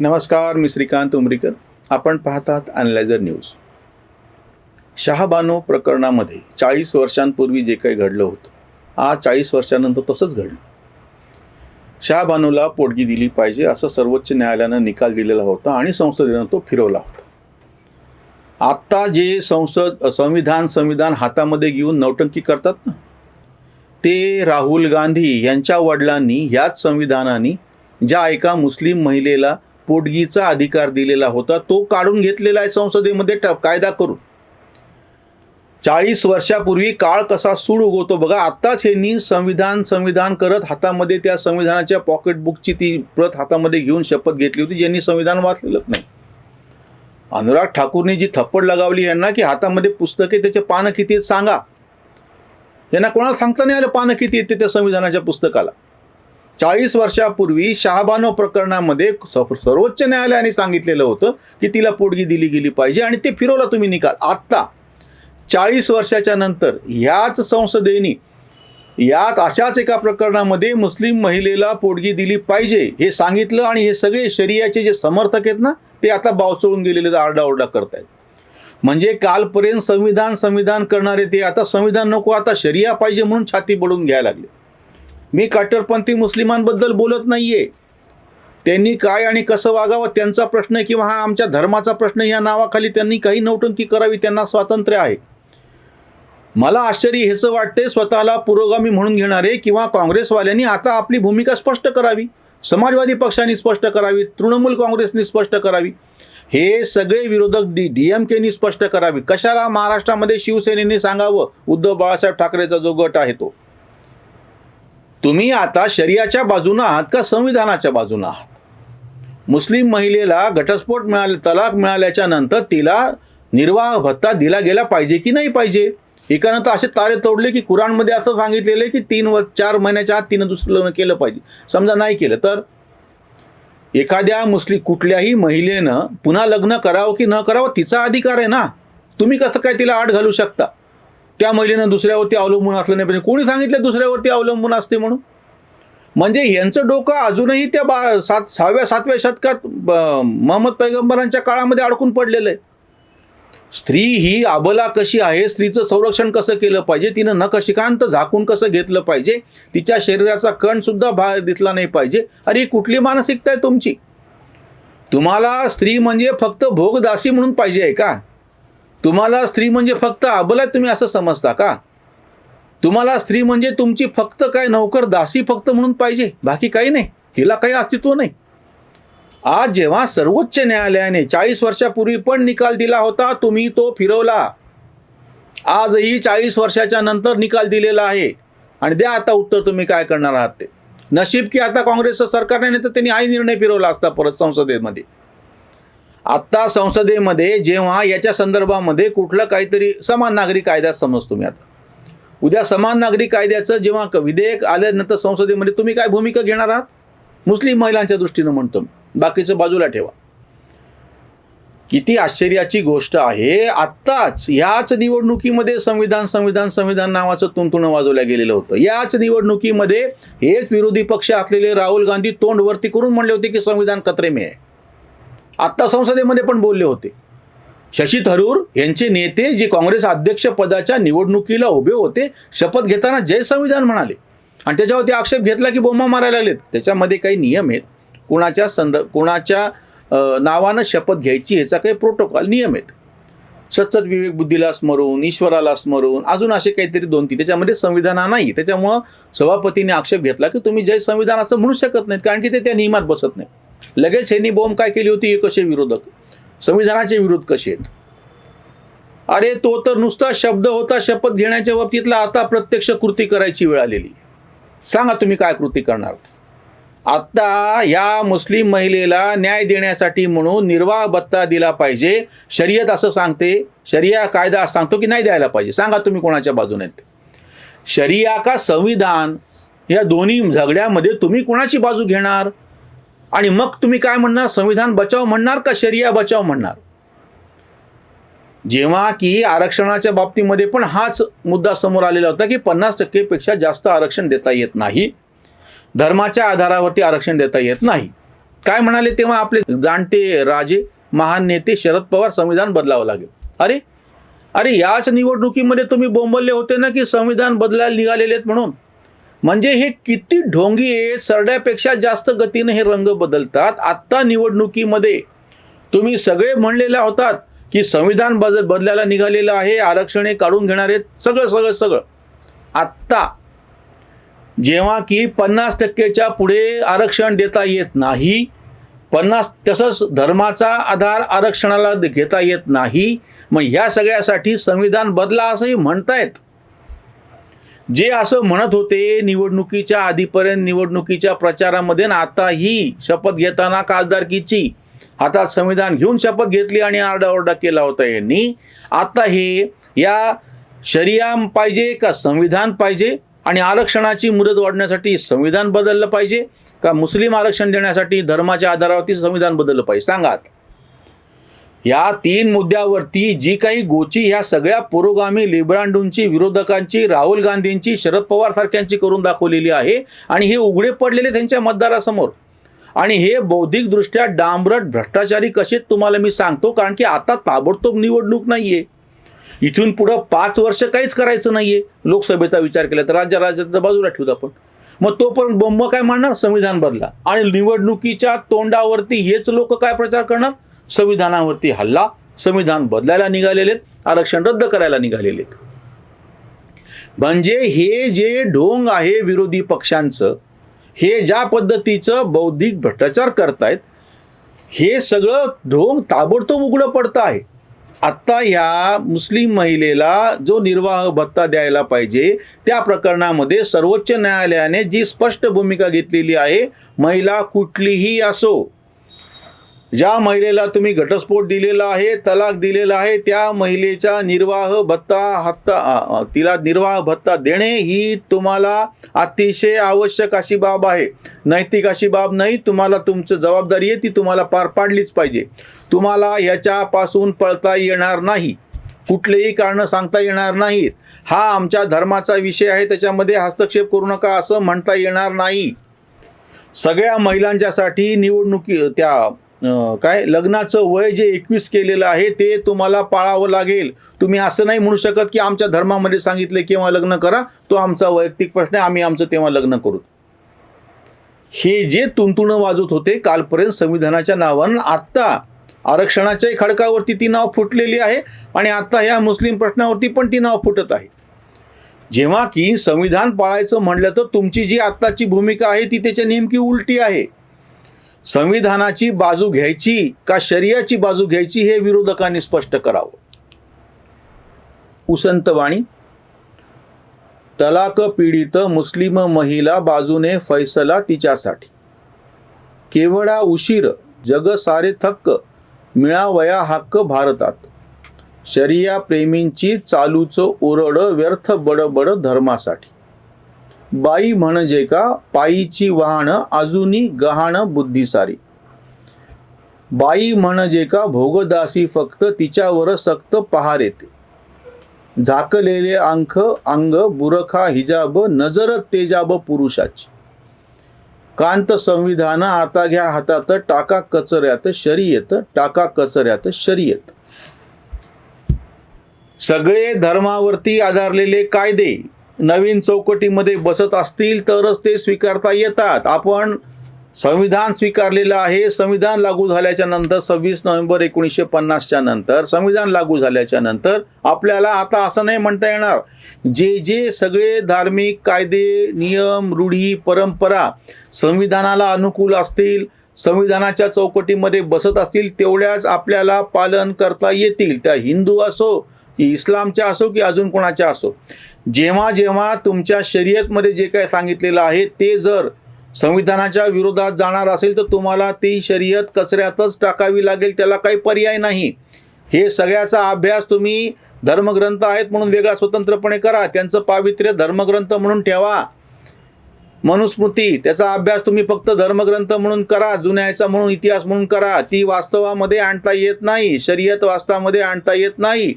नमस्कार मी श्रीकांत उमरीकर. आपण पाहतात अनलायझर न्यूज शहाबानो प्रकरणामध्ये चाळीस वर्षांपूर्वी जे काही घडलं होतं आज चाळीस वर्षानंतर तसंच घडलं. शहाबानूला पोटगी दिली पाहिजे असं सर्वोच्च न्यायालयानं निकाल दिलेला होता आणि संसदेनं तो फिरवला होता. आत्ता जे संसद संविधान संविधान हातामध्ये घेऊन नौटंकी करतात ना ते राहुल गांधी यांच्या वडिलांनी ह्याच संविधानाने ज्या एका मुस्लिम महिलेला पोटगीचा अधिकार दिलेला होता तो काढून घेतलेला आहे संसदेमध्ये. कायदा करून. चाळीस वर्षापूर्वी काळ कसा सूड उगवतो बघा आत्ताच यांनी संविधान संविधान करत हातामध्ये त्या संविधानाच्या पॉकेटबुकची ती प्रत हातामध्ये घेऊन शपथ घेतली होती ज्यांनी संविधान वाचलेलंच नाही. अनुराग ठाकूरने जी थप्पड लगावली यांना की हातामध्ये पुस्तके त्याचे पानं किती आहेत सांगा. यांना कोणाला सांगता नाही आलं पानं किती येते त्या संविधानाच्या पुस्तकाला. चाळीस वर्षापूर्वी शहाबानो प्रकरणामध्ये स- सर्वोच्च न्यायालयाने सांगितलेलं होतं की तिला पोटगी दिली गेली पाहिजे आणि ते फिरवला तुम्ही निकाल. आत्ता चाळीस वर्षाच्या नंतर ह्याच संसदेने याच अशाच एका प्रकरणामध्ये मुस्लिम महिलेला पोटगी दिली पाहिजे हे सांगितलं आणि हे सगळे शरियाचे जे समर्थक आहेत ना ते आता बावचळून गेलेले आरडाओरडा करतायत. म्हणजे कालपर्यंत संविधान संविधान करणारे ते आता संविधान नको आता शरिया पाहिजे म्हणून छाती बडून घ्यायला लागले. मी कट्टरपंथी मुस्लिमांबद्दल बोलत नाही आहे त्यांनी काय आणि कसं वागावं त्यांचा प्रश्न आहे किंवा हा आमच्या धर्माचा प्रश्न या नावाखाली त्यांनी काही नौटंकी करावी त्यांना स्वातंत्र्य आहे. मला आश्चर्य हेचं वाटते स्वतःला पुरोगामी म्हणून घेणारे किंवा काँग्रेसवाल्यांनी आता आपली भूमिका स्पष्ट करावी समाजवादी पक्षांनी स्पष्ट करावी तृणमूल काँग्रेसनी स्पष्ट करावी हे सगळे विरोधक डी डी एम केनी स्पष्ट करावी. कशाला महाराष्ट्रामध्ये शिवसेनेने सांगावं? उद्धव बाळासाहेब ठाकरेचा जो गट आहे तो. तुम्ही आता शरियाच्या बाजूनं आहात का संविधानाच्या बाजूनं आहात? मुस्लिम महिलेला घटस्फोट मिळाले तलाक मिळाल्याच्या नंतर तिला निर्वाह भत्ता दिला गेला पाहिजे की नाही पाहिजे? एकानं तर असे तारे तोडले की कुराणमध्ये असं सांगितलेलं आहे की तीन व चार महिन्याच्या आत तिनं दुसरं लग्न केलं पाहिजे. समजा नाही केलं तर? एखाद्या मुस्लिम कुठल्याही महिलेनं पुन्हा लग्न करावं की न करावं तिचा अधिकार आहे ना? तुम्ही कसं काय तिला आड घालू शकता? त्या महिलेनं दुसऱ्यावरती अवलंबून असलं नाही पाहिजे. कोणी सांगितलं दुसऱ्यावरती अवलंबून असते म्हणून? म्हणजे यांचं डोकं अजूनही त्या बा सात सहाव्या सातव्या शतकात ब- पैगंबरांच्या काळामध्ये अडकून पडलेलं आहे. स्त्री ही अबला कशी आहे स्त्रीचं संरक्षण कसं केलं पाहिजे तिनं नखशिकांत झाकून कसं घेतलं पाहिजे तिच्या शरीराचा कणसुद्धा बाहेर दिसला नाही पाहिजे. अरे ही कुठली मानसिकता आहे तुमची? तुम्हाला स्त्री म्हणजे फक्त भोगदासी म्हणून पाहिजे आहे का? तुम्हाला स्त्री म्हणजे फक्त अबला आहे तुम्ही असं समजता का? तुम्हाला स्त्री म्हणजे तुमची फक्त काय नोकर दासी फक्त म्हणून पाहिजे बाकी काही नाही. तिला काही अस्तित्व नाही. आज जेव्हा सर्वोच्च न्यायालयाने चाळीस वर्षापूर्वी पण निकाल दिला होता तुम्ही तो फिरवला. आजही चाळीस वर्षाच्या नंतर निकाल दिलेला आहे. आणि द्या आता उत्तर तुम्ही काय करणार आहात ते. नशीब की आता काँग्रेसचं सरकारने नाही तर त्यांनी आई निर्णय फिरवला असता परत संसदेमध्ये. आत्ता संसदेमध्ये जेव्हा याच्या संदर्भामध्ये कुठलं काहीतरी समान नागरी कायदा समजतो मी आता. उद्या समान नागरिक कायद्याचं जेव्हा विधेयक आल्यानंतर संसदेमध्ये तुम्ही काय भूमिका घेणार आहात? मुस्लिम महिलांच्या दृष्टीनं म्हणतो बाकीचं बाजूला ठेवा. किती आश्चर्याची गोष्ट आहे. आत्ताच याच निवडणुकीमध्ये संविधान संविधान संविधान नावाचं तुणतुणं वाजवलं गेलेलं होतं. याच निवडणुकीमध्ये हेच विरोधी पक्ष असलेले राहुल गांधी तोंड वरती करून म्हणले होते की संविधान कत्रेमे आहे. आत्ता संसदेमध्ये पण बोलले होते. शशी थरूर यांचे नेते जे काँग्रेस अध्यक्षपदाच्या निवडणुकीला उभे होते शपथ घेताना जय संविधान म्हणाले. आणि त्याच्यावरती आक्षेप घेतला की बोंबा मारायला लागलेत. त्याच्यामध्ये काही नियम आहेत. कुणाच्या संद कुणाच्या नावानं शपथ घ्यायची ह्याचा काही प्रोटोकॉल नियम आहेत. सतत विवेक बुद्धीला स्मरून ईश्वराला स्मरून अजून असे काहीतरी दोन तीन. त्याच्यामध्ये संविधान नाही. त्याच्यामुळं सभापतीने आक्षेप घेतला की तुम्ही जय संविधान असं म्हणू शकत नाहीत कारण की ते त्या नियमात बसत नाही लगेच ह्यांनी बॉम्ब काय केली होती? हे कसे विरोधक? संविधानाचे विरोध कसे आहेत? अरे तो तर नुसता शब्द होता शपथ घेण्याच्या बाबतीतला आता प्रत्यक्ष कृती करायची वेळ आलेली. सांगा तुम्ही काय कृती करणार? आता या मुस्लिम महिलेला न्याय देण्यासाठी म्हणून निर्वाह भत्ता दिला पाहिजे. शर्यत असं सांगते. शरिया कायदा सांगतो की नाही द्यायला पाहिजे. सांगा तुम्ही कोणाच्या बाजूने शरिया का संविधान? या दोन्ही झगड्यामध्ये तुम्ही कोणाची बाजू घेणार? आणि मग तुम्ही काय म्हणणार? संविधान बचाव म्हणणार का शरिया बचाव म्हणणार? जेव्हा की आरक्षणाच्या बाबतीमध्ये पण हाच मुद्दा समोर आलेला होता की पन्नास टक्केपेक्षा जास्त आरक्षण देता येत नाही. धर्माच्या आधारावरती आरक्षण देता येत नाही. काय म्हणाले तेव्हा आपले जाणते राजे महान नेते शरद पवार संविधान बदलावं लागेल. अरे अरे याच निवडणुकीमध्ये तुम्ही बोंबलले होते ना की संविधान बदलायला निघालेले आहेत म्हणून? म्हणजे हे किती ढोंगी आहे सरड्यापेक्षा जास्त गतीने हे रंग बदलतात. आत्ता निवडणुकीमध्ये तुम्ही सगळे म्हणलेल्या होतात की संविधान बदल बदलायला निघालेलं आहे आरक्षणे काढून घेणार आहेत सगळं सगळं सगळं. आत्ता जेव्हा की पन्नास टक्केच्या पुढे आरक्षण देता येत नाही पन्नास तसंच धर्माचा आधार आरक्षणाला घेता येत नाही मग ह्या सगळ्यासाठी संविधान बदला असंही म्हणतायत. जे असं म्हणत होते निवडणुकीच्या आधीपर्यंत निवडणुकीच्या प्रचारामध्ये आणि आताही शपथ घेताना खासदारकीची. हातात संविधान घेऊन शपथ घेतली आणि आरडाओरडा केला होता यांनी. आता हे या शरियाम पाहिजे का संविधान पाहिजे आणि आरक्षणाची मुदत वाढण्यासाठी संविधान बदललं पाहिजे का मुस्लिम आरक्षण देण्यासाठी धर्माच्या आधारावरती संविधान बदललं पाहिजे? सांगा आता. या तीन मुद्द्यावरती जी काही गोची ह्या सगळ्या पुरोगामी लिब्रांडूंची विरोधकांची राहुल गांधींची शरद पवार सारख्यांची करून दाखवलेली आहे आणि हे उघडे पडलेले त्यांच्या मतदारासमोर. आणि हे बौद्धिकदृष्ट्या डांबरट भ्रष्टाचारी कसे तुम्हाला मी सांगतो कारण की आता ताबडतोब निवडणूक नाही आहे इथून पुढं पाच वर्ष काहीच करायचं नाही आहे लोकसभेचा विचार केला तर राज्य राज्याच्या बाजूला ठेवतो आपण. मग तोपर्यंत बोंब काय मांडणार संविधान बदला. आणि निवडणुकीच्या तोंडावरती हेच लोक काय प्रचार करणार? संविधानावरती हल्ला संविधान बदलायला निघालेले आहेत, आरक्षण रद्द करायला निघालेले आहेत. म्हणजे हे जे ढोंग आहे विरोधी पक्षांचं हे ज्या पद्धतीचं बौद्धिक भ्रष्टाचार करतायत हे सगळं ढोंग ताबडतोब उघडं पडतं आहे आत्ता ह्या मुस्लिम महिलेला जो निर्वाह भत्ता द्यायला पाहिजे त्या प्रकरणामध्ये सर्वोच्च न्यायालयाने जी स्पष्ट भूमिका घेतलेली आहे महिला कुठलीही असो ज्या महिलेला तुम्ही घटस्फोट दिलेला आहे तलाक दिलेला आहे त्या महिलेचा निर्वाह भत्ता हत्ता तिला निर्वाह भत्ता देणे ही तुम्हाला अतिशय आवश्यक अशी बाब आहे. नैतिक अशी बाब नाही तुम्हाला तुमचं जबाबदारी आहे ती तुम्हाला पार पाडलीच पाहिजे. तुम्हाला याच्यापासून पळता येणार नाही. कुठलेही कारणं सांगता येणार नाहीत. हा आमच्या धर्माचा विषय आहे त्याच्यामध्ये हस्तक्षेप करू नका असं म्हणता येणार नाही. सगळ्या महिलांच्यासाठी निवडणुकी त्या काय? लग्नाचं वय जे एकवीस केलेलं आहे ते तुम्हाला पाळावं लागेल. तुम्ही असं नाही म्हणू शकत की आमच्या धर्मामध्ये सांगितले केव्हा लग्न करा तो आमचा वैयक्तिक प्रश्न आहे आम्ही आमचं तेव्हा लग्न करू. हे जे तुंतुणं वाजवत होते कालपर्यंत संविधानाच्या नावानं आत्ता आरक्षणाच्याही खडकावरती ती नाव फुटलेली आहे आणि आत्ता ह्या मुस्लिम प्रश्नावरती पण ती नाव फुटत आहे. जेव्हा की संविधान पाळायचं म्हणलं तर तुमची जी आत्ताची भूमिका आहे ती त्याच्या नेमकी उलटी आहे. संविधानाची बाजू घ्यायची का शरियाची बाजू घ्यायची हे विरोधकांनी स्पष्ट करावं? उसंतवाणी तलाक पीडित मुस्लिम महिला बाजूने फैसला तिच्यासाठी. केवळा उशीर जग सारे थक्क मिळावया हक्क भारतात. शरिया प्रेमींची चालूच ओरड व्यर्थ बडबड धर्मासाठी. बाई म्हणजे का पायीची वाहन अजूनी गहाण बुद्धिसारी. बाई म्हणजे का भोगदासी फक्त तिच्यावर सक्त पहार येते. झाकलेले अंख अंग बुरखा हिजाब नजर तेजाब पुरुषाची. कांत संविधान आता घ्या हातात टाका कचऱ्यात शरीयत टाका कचऱ्यात शर्यत. सगळे धर्मावरती आधारलेले कायदे नवीन चौकटीमध्ये बसत असतील तरच ते स्वीकारता येतात. आपण संविधान स्वीकारलेलं आहे. संविधान लागू झाल्याच्यानंतर सव्वीस नोव्हेंबर एकोणीसशे पन्नासच्या नंतर संविधान लागू झाल्याच्यानंतर आपल्याला आता असं नाही म्हणता येणार. जे जे सगळे धार्मिक कायदे नियम रूढी परंपरा संविधानाला अनुकूल असतील संविधानाच्या चौकटीमध्ये बसत असतील तेवढ्याच आपल्याला पालन करता येतील. त्या हिंदू असो की इस्लामच्या असो की अजून कोणाच्या असो. जेव्हा जेव्हा तुमच्या शर्यतमध्ये जे काय सांगितलेलं आहे ते जर संविधानाच्या विरोधात जाणार असेल तर तुम्हाला ती शर्यत कचऱ्यातच टाकावी लागेल त्याला काही पर्याय नाही. हे सगळ्याचा अभ्यास तुम्ही धर्मग्रंथ आहेत म्हणून वेगळा स्वतंत्रपणे करा. त्यांचं पावित्र्य धर्मग्रंथ म्हणून ठेवा. मनुस्मृती त्याचा अभ्यास तुम्ही फक्त धर्मग्रंथ म्हणून करा जुन्याचा म्हणून इतिहास म्हणून करा. ती वास्तवामध्ये आणता येत नाही शर्यत वास्तवामध्ये आणता येत नाही.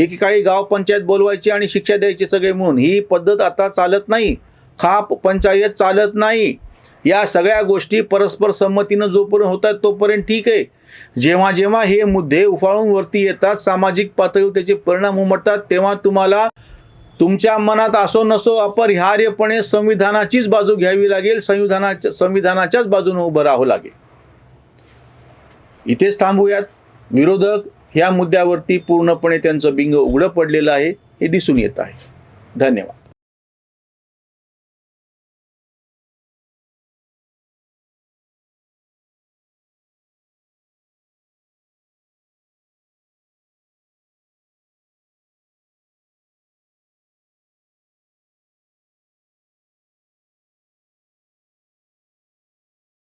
एकेकाळी गाव पंचायत बोलवायची आणि शिक्षा द्यायची सगळे म्हणून ही पद्धत आता चालत नाही. खाप पंचायत चालत नाही. या सगळ्या गोष्टी परस्पर संमतीनं जोपर्यंत होतात तोपर्यंत ठीक आहे. जेव्हा जेव्हा हे मुद्दे उफाळून वरती येतात सामाजिक पातळीवर त्याचे परिणाम उमटतात तेव्हा तुम्हाला तुमच्या मनात असो नसो अपरिहार्यपणे संविधानाचीच बाजू घ्यावी लागेल संविधानाच्या संविधानाच्याच बाजूने उभं राहावं लागेल. इथेच थांबूयात. विरोधक ह्या मुद्द्यावरती पूर्णपणे त्यांचं बिंग उघडं पडलेलं आहे हे दिसून येत आहे. धन्यवाद.